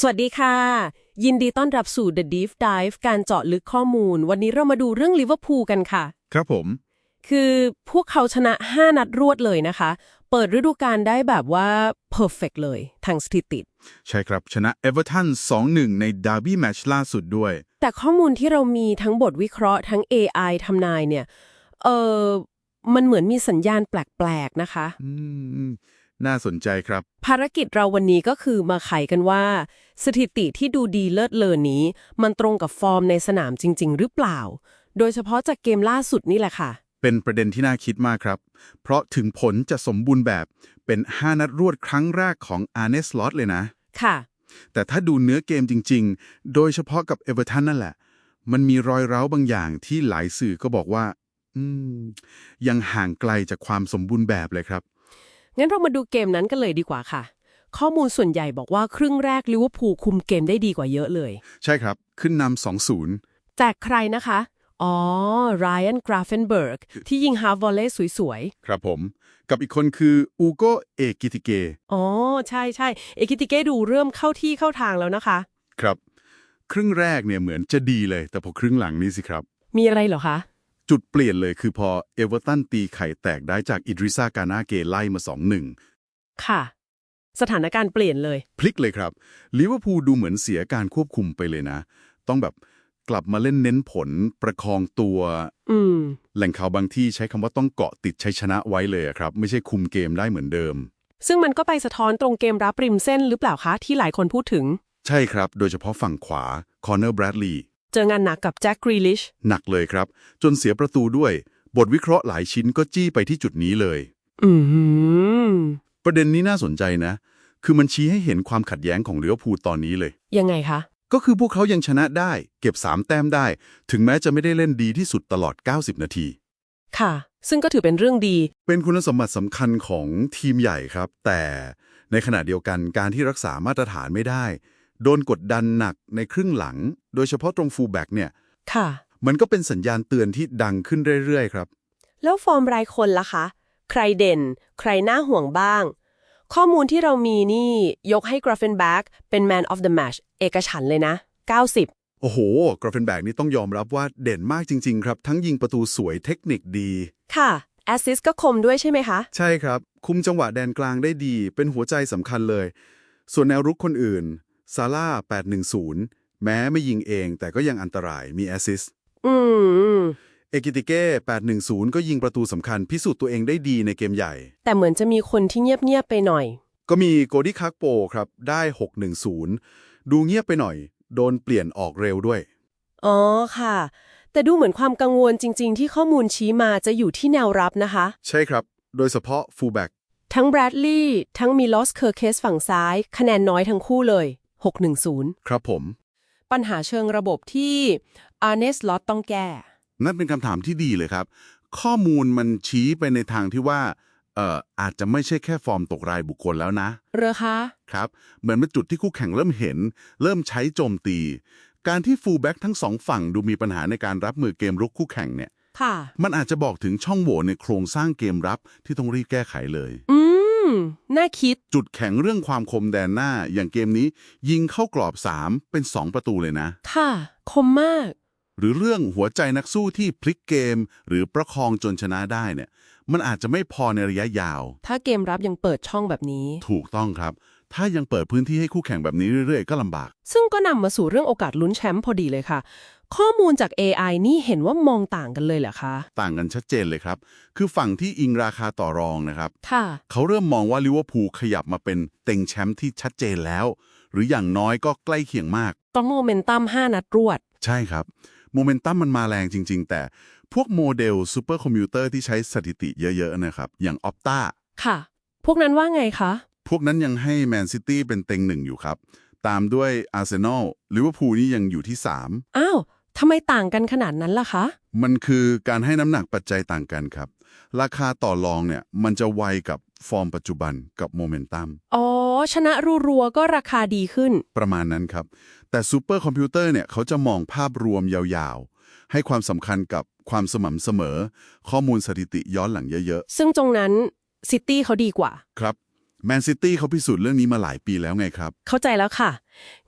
สวัสดีค่ะ ยินดีต้อนรับสู่ The Deep Dive การเจาะลึกข้อมูล วันนี้เรามาดูเรื่องลิเวอร์พูลกันค่ะ ครับผม คือพวกเขาชนะ 5 นัดรวดเลยนะคะ เปิดฤดูกาลได้แบบว่า perfect เลยทางสถิติ ใช่ครับชนะเอเวอร์ตัน2-1 ในดาร์บี้แมตช์ล่าสุดด้วย แต่ข้อมูลที่เรามีทั้งบทวิเคราะห์ทั้ง AI ทำนายเนี่ย เออมันเหมือนมีสัญญาณแปลก ๆ นะคะ อืม น่าสนใจครับ ภารกิจเราวันนี้ก็คือมาไขกันว่า สถิติที่ดูดีเลิศเลอนี้ มันตรงกับฟอร์มในสนามจริง ๆ หรือเปล่า โดยเฉพาะจากเกมล่าสุดนี่แหละค่ะ เป็นประเด็นที่น่าคิดมากครับ เพราะถึงผลจะสมบูรณ์แบบเป็น 5 นัดรวดครั้งแรกของอาร์เนสลอตเลยนะ ค่ะ แต่ถ้าดูเนื้อเกมจริง ๆ โดยเฉพาะกับเอเวอร์ตันนั่นแหละ มันมีรอยร้าวบางอย่างที่หลายสื่อก็บอกว่า อืม ยังห่างไกลจากความสมบูรณ์แบบเลยครับ งั้นเรามาดูเกมนั้นกันเลยดีกว่าค่ะ ข้อมูลส่วนใหญ่บอกว่าครึ่งแรกลิเวอร์พูลคุมเกมได้ดีกว่าเยอะเลย ใช่ครับ ขึ้นนำ2-0จากใครนะคะ อ๋อไรอันกราเฟนเบิร์กที่ยิงฮาร์ฟวอลเล่สวยครับผม กับอีกคนคืออูโกเอกิติเกๆอ๋อ ใช่ใช่เอคิติเก้ดูเริ่มเข้าที่เข้าทางแล้วนะคะ ครับ ครึ่งแรกเนี่ยเหมือนจะดีเลย แต่พอครึ่งหลังนี่สิครับ มีอะไรเหรอคะ จุดเปลี่ยนเลยคือพอเอเวอร์ตันตีไข่แตกได้จากอิดริซากานาเกไล่มา 2-1 ค่ะ สถานการณ์เปลี่ยนเลย พลิกเลยครับลิเวอร์พูลดูเหมือนเสียการควบคุมไปเลยนะ ต้องแบบกลับมาเล่นเน้นผลประคองตัว อืม แหล่งข่าวบางที่ใช้คำว่าต้องเกาะติดชัยชนะไว้เลยอะครับ ไม่ใช่คุมเกมได้เหมือนเดิม ซึ่งมันก็ไปสะท้อนตรงเกมรับริมเส้นหรือเปล่าคะที่หลายคนพูดถึง ใช่ครับ โดยเฉพาะฝั่งขวาคอนเนอร์แบรดลีย์ เจองานหนักกับแจ็คกรีลิชหนักเลยครับ จนเสียประตูด้วย บทวิเคราะห์หลายชิ้นก็จี้ไปที่จุดนี้เลย อืมประเด็นนี้น่าสนใจนะ คือมันชี้ให้เห็นความขัดแย้งของลิเวอร์พูลตอนนี้เลย ยังไงคะ ก็คือพวกเขายังชนะได้ เก็บ 3 แต้มได้ ถึงแม้จะไม่ได้เล่นดีที่สุดตลอด 90 นาที ค่ะ ซึ่งก็ถือเป็นเรื่องดี เป็นคุณสมบัติสำคัญของทีมใหญ่ครับ แต่ในขณะเดียวกันการที่รักษามาตรฐานไม่ได้ โดนกดดันหนักในครึ่งหลัง โดยเฉพาะตรงฟูลแบ็กเนี่ย ค่ะ มันก็เป็นสัญญาณเตือนที่ดังขึ้นเรื่อยๆ ครับ แล้วฟอร์มรายคนล่ะคะ ใครเด่น ใครน่าห่วงบ้าง ข้อมูลที่เรามีนี่ยกให้กราฟเฟนแบ็กเป็น Man of the Match เอกฉันท์เลยนะ 90โอ้โห กราเฟนแบกนี่ต้องยอมรับว่าเด่นมากจริง ๆ ครับ ทั้งยิงประตูสวยเทคนิคดี ค่ะ แอสซิสก็คมด้วยใช่ไหมคะ ใช่ครับ คุมจังหวะแดนกลางได้ดี เป็นหัวใจสำคัญเลย ส่วนแนวรุกคนอื่น ซาร่า810 แม้ไม่ยิงเองแต่ก็ยังอันตรายมีแอสซิสต์อืมเอกิติเก้810 ก็ยิงประตูสำคัญพิสูจน์ตัวเองได้ดีในเกมใหญ่ แต่เหมือนจะมีคนที่เงียบๆไปหน่อย ก็มีโกดิคักโปครับ ได้ 610 ดูเงียบไปหน่อย โดนเปลี่ยนออกเร็วด้วย อ๋อค่ะ แต่ดูเหมือนความกังวลจริง ๆ ที่ข้อมูลชี้มาจะอยู่ที่แนวรับนะคะ ใช่ครับ โดยเฉพาะฟูลแบ็กทั้งแบรดลีย์ทั้งมีลอสเคอร์เคสฝั่งซ้าย คะแนนน้อยทั้งคู่เลย 610 ครับผม ปัญหาเชิงระบบที่อาร์เนสลอตต้องแก้ นั่นเป็นคำถามที่ดีเลยครับ ข้อมูลมันชี้ไปในทางที่ว่าเอ่ออาจจะไม่ใช่แค่ฟอร์มตกรายบุคคลแล้วนะเรือคะครับ เหมือนเป็นจุดที่คู่แข่งเริ่มเห็น เริ่มใช้โจมตี การที่ฟูลแบ็กทั้งสองฝั่งดูมีปัญหาในการรับมือเกมรุกคู่แข่งเนี่ย ค่ะ มันอาจจะบอกถึงช่องโหว่ในโครงสร้างเกมรับที่ต้องรีบแก้ไขเลย อืม น่าคิด จุดแข็งเรื่องความคมแดนหน้า อย่างเกมนี้ ยิงเข้ากรอบ 3 เป็น 2 ประตูเลยนะ ค่ะ คมมาก หรือเรื่องหัวใจนักสู้ที่พลิกเกม หรือประคองจนชนะได้เนี่ย มันอาจจะไม่พอในระยะยาว ถ้าเกมรับยังเปิดช่องแบบนี้ ถูกต้องครับ ถ้ายังเปิดพื้นที่ให้คู่แข่งแบบนี้เรื่อยๆ ก็ลำบาก ซึ่งก็นำมาสู่เรื่องโอกาสลุ้นแชมป์พอดีเลยค่ะ ข้อมูลจาก AI นี่เห็นว่ามองต่างกันเลยเหรอคะ ต่างกันชัดเจนเลยครับ คือฝั่งที่อิงราคาต่อรองนะครับ ค่ะ เขาเริ่มมองว่าลิเวอร์พูลขยับมาเป็นเต็งแชมป์ที่ชัดเจนแล้ว หรืออย่างน้อยก็ใกล้เคียงมาก ต้องโมเมนตัม5นัดรวด ใช่ครับ โมเมนตัมมันมาแรงจริง ๆ แต่พวกโมเดลซูเปอร์คอมพิวเตอร์ที่ใช้สถิติเยอะๆนะครับ อย่าง Opta ค่ะ พวกนั้นว่าไงคะ พวกนั้นยังให้แมนซิตี้เป็นเต็งหนึ่งอยู่ครับ ตามด้วยอาร์เซนอลลิเวอร์พูลนี่ยังอยู่ที่อ้าว ทำไมต่างกันขนาดนั้นล่ะคะ3มันคือการให้น้ำหนักปัจจัยต่างกันครับ ราคาต่อรองเนี่ย มันจะไวกับฟอร์มปัจจุบันกับโมเมนตัม อ๋อ ชนะรัวๆก็ราคาดีขึ้น ประมาณนั้นครับ แต่ซูเปอร์คอมพิวเตอร์เนี่ยเขาจะมองภาพรวมยาวๆ ให้ความสำคัญกับความสม่ำเสมอ ข้อมูลสถิติย้อนหลังเยอะซึ่งตรงนั้นซิตี้เขาดีกว่าๆครับ แมนซิตี้เขาพิสูจน์เรื่องนี้มาหลายปีแล้วไงครับ เข้าใจแล้วค่ะ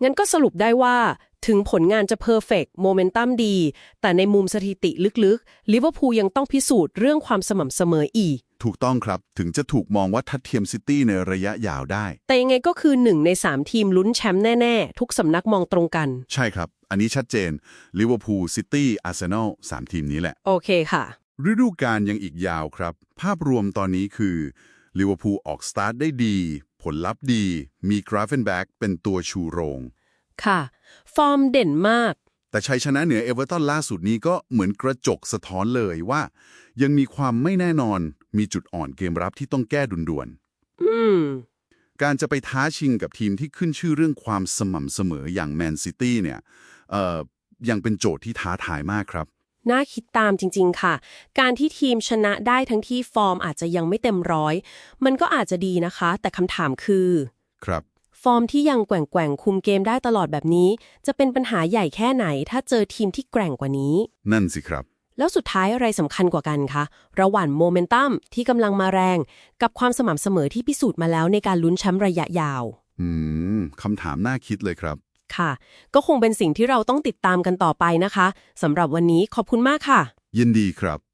งั้นก็สรุปได้ว่าถึงผลงานจะเพอร์เฟกโมเมนตัมดี แต่ในมุมสถิติลึกๆลิเวอร์พูลยังต้องพิสูจน์เรื่องความสม่ำเสมออีก ถูกต้องครับ ถึงจะถูกมองว่าทัดเทียมซิตี้ในระยะยาวได้ แต่ยังไงก็คือหนึ่งใน 3 ทีมลุ้นแชมป์แน่ ๆ ทุกสำนักมองตรงกัน ใช่ครับ อันนี้ชัดเจนลิเวอร์พูลซิตี้อาร์เซนอลสามทีมนี้แหละ โอเคค่ะ ฤดูกาลยังอีกยาวครับ ภาพรวมตอนนี้คือ ลิเวอร์พูลออกสตาร์ทได้ดี ผลลัพธ์ดี มีกราฟเฟนแบ็กเป็นตัวชูโรง ค่ะ ฟอร์มเด่นมาก แต่ชัยชนะเหนือเอเวอร์ตันล่าสุดนี้ก็เหมือนกระจกสะท้อนเลยว่า ยังมีความไม่แน่นอน มีจุดอ่อนเกมรับที่ต้องแก้ดุนด่วนอืมๆการจะไปท้าชิงกับทีมที่ขึ้นชื่อเรื่องความสม่ำเสมออย่างแมนซิตี้เนี่ยเอ่อยังเป็นโจทย์ที่ท้าทายมากครับ น่าคิดตามจริง ๆ ค่ะ การที่ทีมชนะได้ทั้งที่ฟอร์มอาจจะยังไม่เต็มร้อย มันก็อาจจะดีนะคะ แต่คำถามคือ ครับฟอร์มที่ยังแกว่งๆคุมเกมได้ตลอดแบบนี้ จะเป็นปัญหาใหญ่แค่ไหน ถ้าเจอทีมที่แกร่งกว่านี้ นั่นสิครับ แล้วสุดท้ายอะไรสำคัญกว่ากันคะระหว่างโมเมนตัมที่กำลังมาแรง กับความสม่ำเสมอที่พิสูจน์มาแล้วในการลุ้นแชมป์ระยะยาว อืมคำถามน่าคิดเลยครับ ค่ะ ก็คงเป็นสิ่งที่เราต้องติดตามกันต่อไปนะคะสำหรับวันนี้ขอบคุณมากค่ะ ยินดีครับ